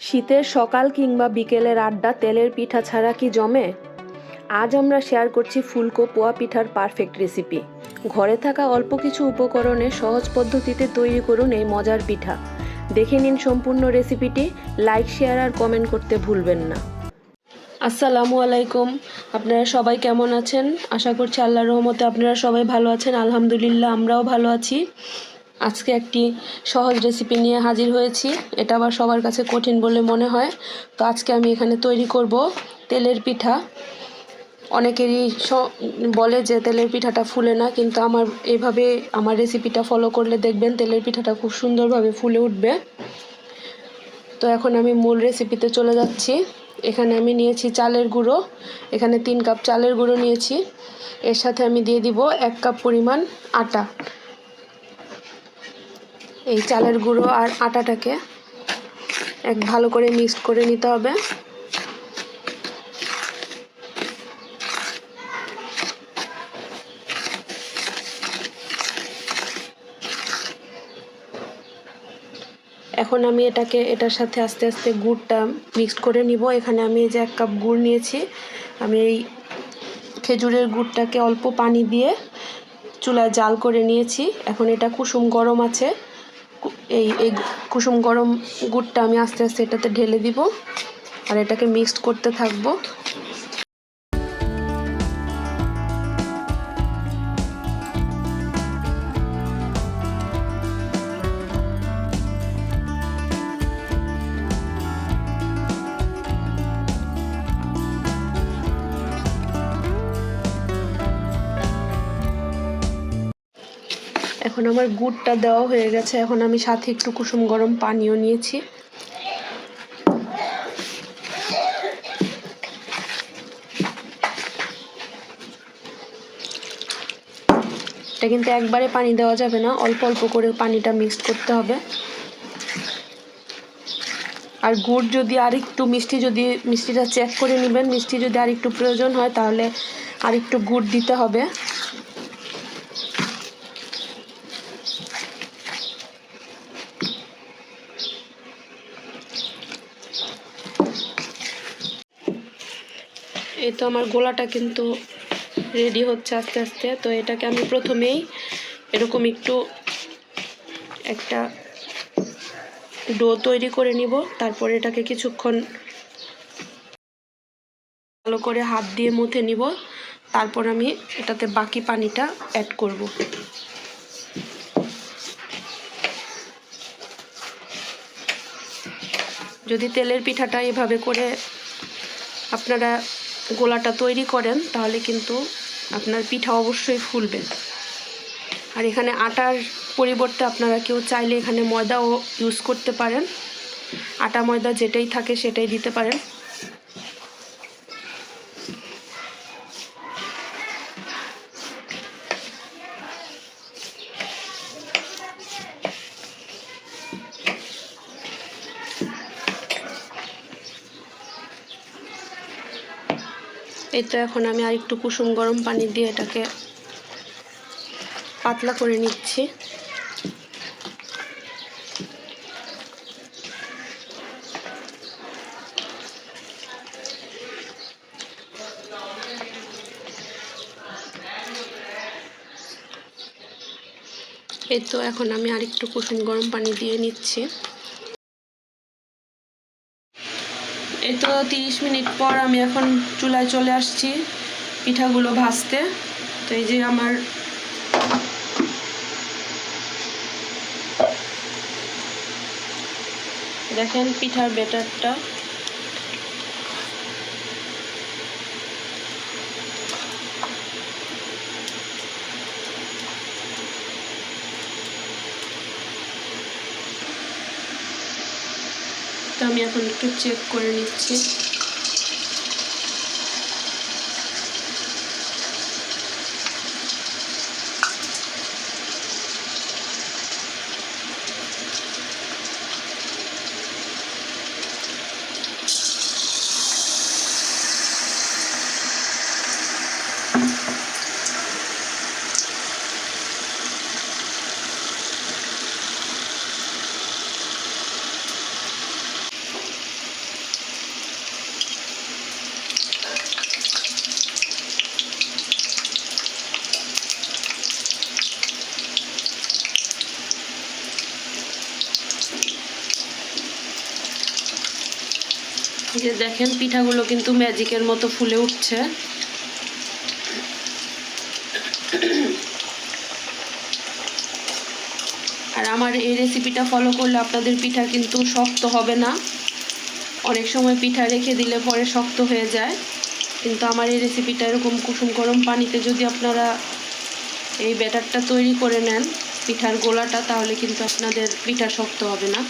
শীতের সকাল কিংবা বিকেলের আড্ডা, তেলের পিঠা ছাড়া কি জমে? আজ আমরা শেয়ার করছি ফুলকো পোয়া পিঠার পারফেক্ট রেসিপি ঘরে থাকা অল্প কিছু উপকরণে সহজ পদ্ধতিতে তৈরি করুন এই মজার পিঠা। দেখে নিন সম্পূর্ণ রেসিপিটি লাইক শেয়ার আর কমেন্ট করতে ভুলবেন না। আসসালামু আলাইকুম। আপনারা সবাই কেমন আছেন? আশা করছি আল্লাহর রহমতে আপনারা সবাই ভালো আছেন। আলহামদুলিল্লাহ, আমরাও ভালো আছি। আজকে একটি সহজ রেসিপি নিয়ে হাজির হয়েছি। এটা আবার সবার কাছে কঠিন বলে মনে হয়। তো আজকে আমি এখানে তৈরি করব তেলের পিঠা। অনেকেরই বলে যে তেলের পিঠাটা ফুলে না, কিন্তু আমার এভাবে আমার রেসিপিটা ফলো করলে দেখবেন তেলের পিঠাটা খুব সুন্দরভাবে ফুলে উঠবে। তো এখন আমি মূল রেসিপিতে চলে যাচ্ছি। এখানে আমি নিয়েছি চালের গুঁড়ো। এখানে তিন কাপ চালের গুঁড়ো নিয়েছি। এর সাথে আমি দিয়ে দিব এক কাপ পরিমাণ আটা। এই চালের গুঁড়ো আর আটাটাকে এক ভালো করে মিক্সড করে নিতে হবে। এখন আমি এটাকে, এটার সাথে আস্তে আস্তে গুড়টা মিক্সড করে নিব। এখানে আমি এই যে এক কাপ গুড় নিয়েছি, আমি এই খেজুরের গুড়টাকে অল্প পানি দিয়ে চুলায় জাল করে নিয়েছি। এখন এটা কুসুম গরম আছে। এই এই কুসুম গরম গুড়টা আমি আস্তে আস্তে এটাতে ঢেলে দিব। আর এটাকে মিক্সড করতে থাকব। এখন আমার গুড়টা দেওয়া হয়ে গেছে। এখন আমি সাথে একটু কুসুম গরম পানিও নিয়েছি। এটা কিন্তু একবারে পানি দেওয়া যাবে না, অল্প অল্প করে পানিটা মিক্সড করতে হবে। আর গুড় যদি আর একটু মিষ্টি যদি, মিষ্টিটা চেক করে নেবেন, মিষ্টি যদি আর একটু প্রয়োজন হয় তাহলে আর একটু গুড় দিতে হবে। এই তো আমার গোলাটা কিন্তু রেডি হচ্ছে আস্তে আস্তে। তো এটাকে আমি প্রথমেই এরকম একটু একটা ডো তৈরি করে নিব। তারপর এটাকে কিছুক্ষণ ভালো করে হাত দিয়ে মুথে নিব। তারপর আমি এটাতে বাকি পানিটা অ্যাড করব। যদি তেলের পিঠাটা এভাবে করে আপনারা গোলাটা তৈরি করেন, তাহলে কিন্তু আপনার পিঠা অবশ্যই ফুলবে। আর এখানে আটার পরিবর্তে আপনারা কেউ চাইলে এখানে ময়দাও ইউজ করতে পারেন। আটা ময়দা যেটাই থাকে সেটাই দিতে পারেন। তো এখন আমি আর একটু কুসুম গরম পানি দিয়ে এটাকে পাতলা করে নিচ্ছি। এই তো এখন আমি আর একটু কুসুম গরম পানি দিয়ে নিচ্ছি। এই তো তিরিশ মিনিট পর আমি এখন চুলায় চলে আসছি পিঠাগুলো ভাজতে। তো এই যে আমার দেখেন পিঠার বেটারটা তো আমি এখন একটু চেক করে নিচ্ছি। যে দেখেন, পিঠাগুলো কিন্তু ম্যাজিকের মতো ফুলে উঠছে। আর আমার এই রেসিপিটা ফলো করলে আপনাদের পিঠা কিন্তু শক্ত হবে না। অনেক সময় পিঠা রেখে দিলে পরে শক্ত হয়ে যায়। কিন্তু আমার এই রেসিপিটা এরকম কুসুম গরম পানিতে যদি আপনারা এই ব্যাটারটা তৈরি করে নেন, পিঠার গোলাটা, তাহলে কিন্তু আপনাদের পিঠা শক্ত হবে না।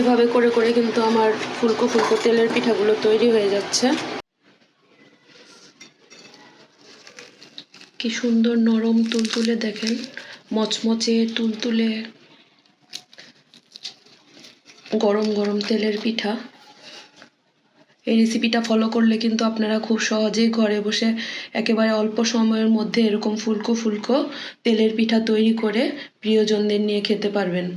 তো এভাবে করে করে কিন্তু আমার ফুলকো ফুলকো তেলের পিঠাগুলো তৈরি হয়ে যাচ্ছে। কি সুন্দর নরম তুলতুলে দেখেন, মচমচে তুলতুলে গরম গরম তেলের পিঠা। এই রেসিপিটা ফলো করলে কিন্তু আপনারা খুব সহজেই ঘরে বসে একেবারে অল্প সময়ের মধ্যে এরকম ফুলকো ফুলকো তেলের পিঠা তৈরি করে প্রিয়জনদের নিয়ে খেতে পারবেন।